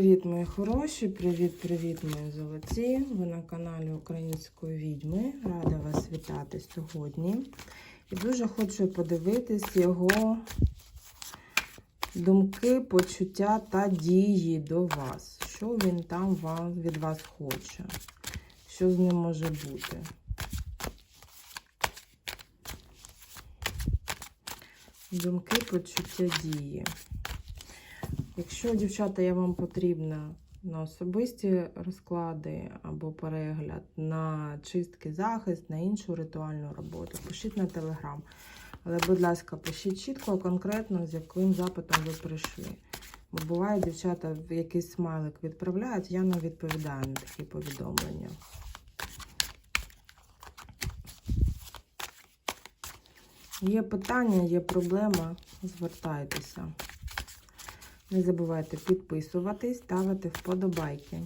Привіт, мої хороші! Привіт-привіт, мої золоті! Ви на каналі Української відьми. Рада вас вітати сьогодні. І дуже хочу подивитись його думки, почуття та дії до вас. Що він там вам, від вас хоче? Що з ним може бути? Думки, почуття дії. Якщо, дівчата, я вам потрібна на особисті розклади або перегляд, на чистки захист, на іншу ритуальну роботу, пишіть на телеграм. Але, будь ласка, пишіть чітко, конкретно, з яким запитом ви прийшли. Бо буває, дівчата якийсь смайлик відправляють, я не відповідаю на такі повідомлення. Є питання, є проблема, звертайтеся. Не забувайте підписуватись, ставити вподобайки.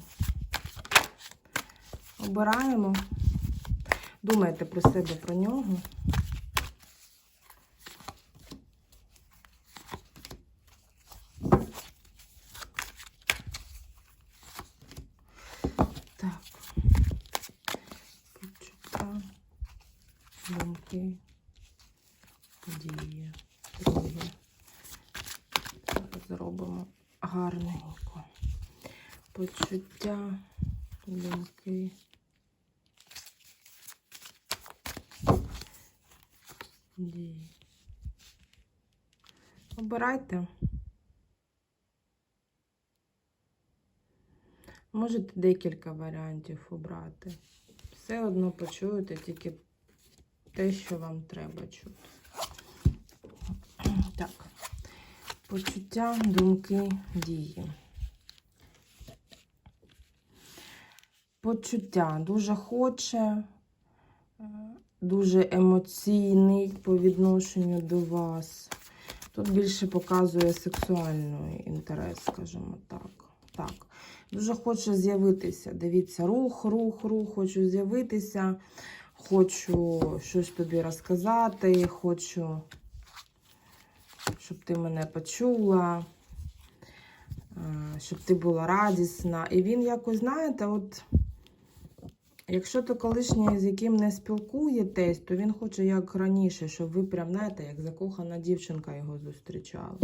Обираємо. Думайте про себе, про нього. Так. Почуття, думки, події, друге зробимо гарненько. Почуття, думки. Дії. Обирайте. Можете декілька варіантів обрати. Все одно почуєте тільки те, що вам треба чути. Так почуття, думки, дії. Почуття дуже хоче, е, дуже емоційний по відношенню до вас. Тут більше показує сексуальний інтерес, скажімо так. Так. Дуже хоче з'явитися. Дивіться, рух, рух, рух, хочу з'явитися, хочу щось тобі розказати, хочу щоб ти мене почула, е, щоб ти була радісна. І він якось, знаєте, от, якщо то колишній, з яким не спілкуєтесь, то він хоче як раніше, щоб ви прям, знаєте, як закохана дівчинка його зустрічали.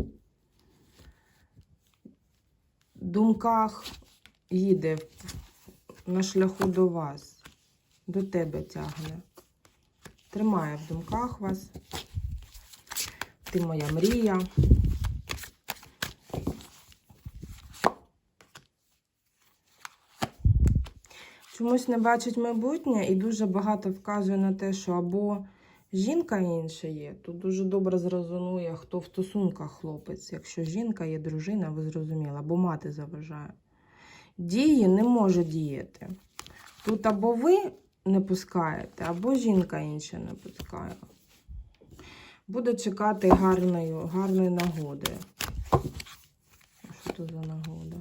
В думках їде на шляху до вас, до тебе тягне. Тримає в думках вас. Ти моя мрія. Чомусь не бачить майбутнє і дуже багато вказує на те, що або жінка інша є. Тут дуже добре зрозуміє, хто в стосунках хлопець. Якщо жінка є дружина, ви зрозуміли, або мати заважає. Дії не може діяти. Тут або ви не пускаєте, або жінка інша не пускає. Буде чекати гарної, гарної нагоди. Що це за нагода?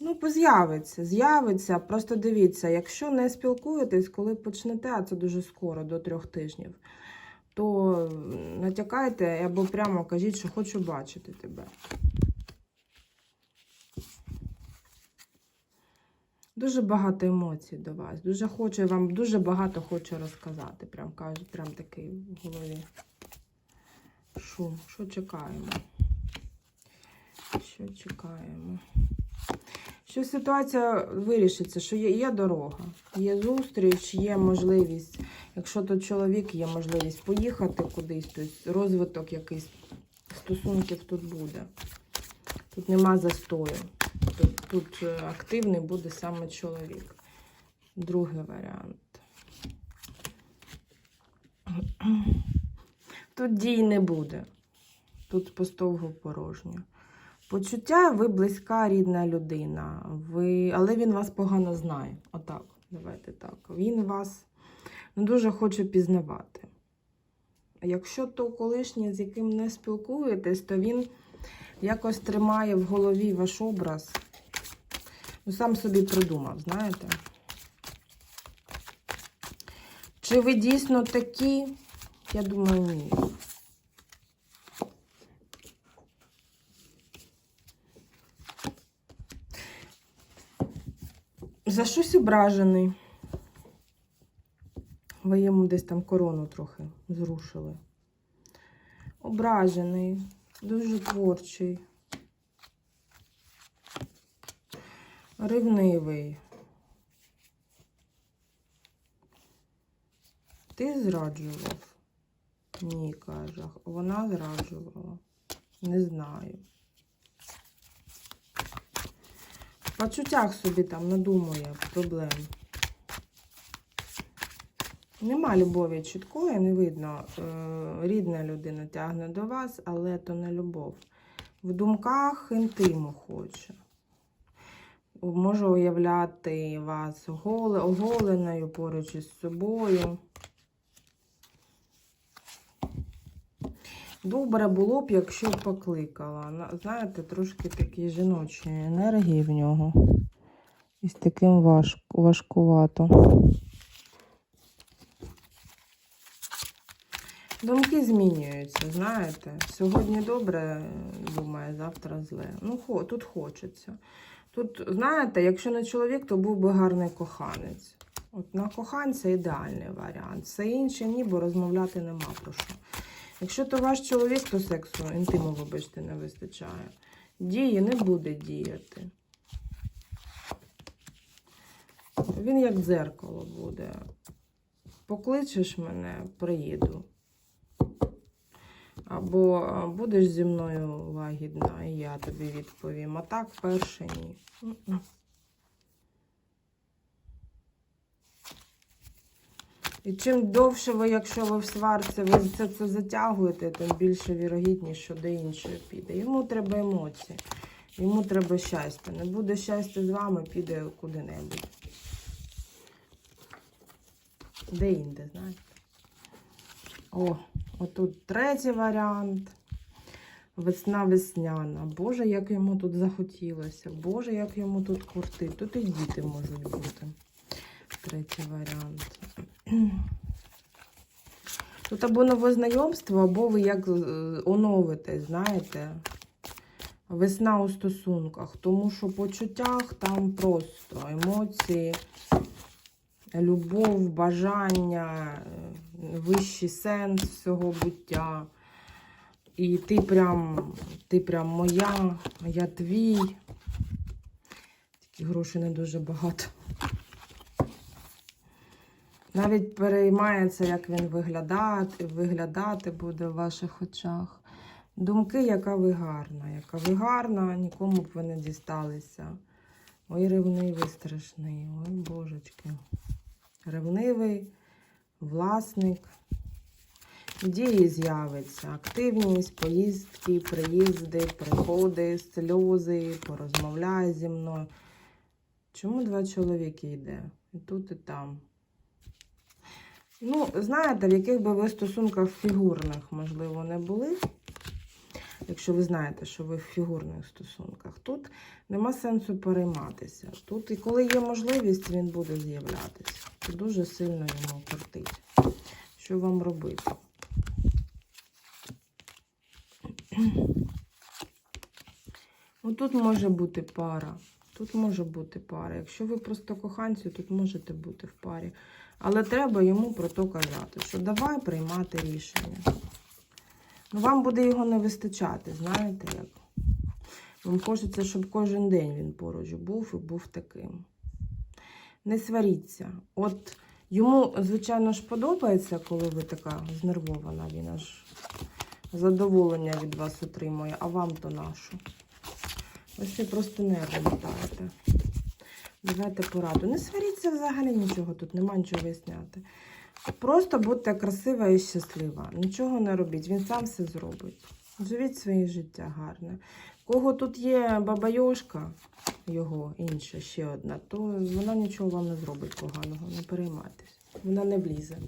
Ну, з'явиться, з'явиться. Просто дивіться, якщо не спілкуєтесь, коли почнете, а це дуже скоро, до трьох тижнів, то натякайте або прямо кажіть, що хочу бачити тебе. Дуже багато емоцій до вас. Дуже хочу, вам дуже багато хочу розказати. Прям кажу, прям такий в голові. Що? Що чекаємо? Що чекаємо? Що ситуація вирішиться, що є, є дорога, є зустріч, є можливість, якщо то чоловік, є можливість поїхати кудись, тобто розвиток якийсь стосунків тут буде. Тут нема застою. Тут, тут активний буде саме чоловік. Другий варіант. Тут дій не буде. Тут постовго порожньо. Почуття, ви близька рідна людина, ви... але він вас погано знає. Отак, давайте так. Він вас не дуже хоче пізнавати. Якщо то колишній, з яким не спілкуєтесь, то він якось тримає в голові ваш образ. Ну, сам собі придумав, знаєте? Чи ви дійсно такі? Я думаю, ні. За щось ображений. Ви йому десь там корону трохи зрушили. Ображений, дуже творчий. Ревнивий. Ти зраджував? Ні, каже. Вона зраджувала. Не знаю. Почуттях собі там надумує проблем. Нема любові чіткої, не видно. Е, рідна людина тягне до вас, але то не любов. В думках інтиму хоче. Може уявляти вас голе, оголеною поруч із собою. Добре було б, якщо б покликала. Знаєте, трошки такі жіночі енергії в нього. І з таким важ... важкувато. Думки змінюються, знаєте. Сьогодні добре думає, завтра зле. Ну, хо, тут хочеться. Тут, знаєте, якщо не чоловік, то був би гарний коханець. От на коханця ідеальний варіант. Все інше ні, бо розмовляти нема про що. Якщо то ваш чоловік, то сексу, інтиму, вибачте, не вистачає. Дії не буде діяти. Він як дзеркало буде. Покличеш мене, приїду. Або будеш зі мною лагідна, і я тобі відповім. А так перше ні. І чим довше ви, якщо ви в сварці, ви це, це затягуєте, тим більше вірогідність, що до іншої піде. Йому треба емоції, йому треба щастя. Не буде щастя з вами, піде куди-небудь. Де інде, знаєте? О, отут третій варіант. Весна весняна. Боже, як йому тут захотілося. Боже, як йому тут кортить. Тут і діти можуть бути. Третій варіант. Тут або нове знайомство, або ви як е, оновитесь, знаєте. Весна у стосунках. Тому що по почуттях там просто емоції, любов, бажання, е, вищий сенс всього буття. І ти прям, ти прям моя, я твій. Такі гроші не дуже багато. Навіть переймається, як він виглядати, виглядати буде в ваших очах. Думки, яка ви гарна, яка ви гарна, нікому б ви не дісталися. Ой, ревнивий страшний, ой, божечки. Ревнивий, власник. Дії з'явиться, активність, поїздки, приїзди, приходи, сльози, порозмовляй зі мною. Чому два чоловіки йде? І тут, і там. Ну, знаєте, в яких би ви стосунках фігурних, можливо, не були. Якщо ви знаєте, що ви в фігурних стосунках, тут нема сенсу перейматися. Тут, і коли є можливість, він буде з'являтися. Це дуже сильно йому кортить. Що вам робити? Ну, тут може бути пара. Тут може бути пара. Якщо ви просто коханці, тут можете бути в парі. Але треба йому про то казати, що давай приймати рішення. Ну, вам буде його не вистачати, знаєте як? Вам хочеться, щоб кожен день він поруч був і був таким. Не сваріться. От йому, звичайно ж, подобається, коли ви така знервована, він аж задоволення від вас отримує, а вам то нашу. Ви всі просто нерви мотаєте. Давайте пораду. Не сваріться взагалі нічого тут, нема нічого виясняти. Просто будьте красива і щаслива. Нічого не робіть, він сам все зробить. Живіть своє життя гарне. Кого тут є бабайошка, його інша, ще одна, то вона нічого вам не зробить поганого, не переймайтесь. Вона не влізе.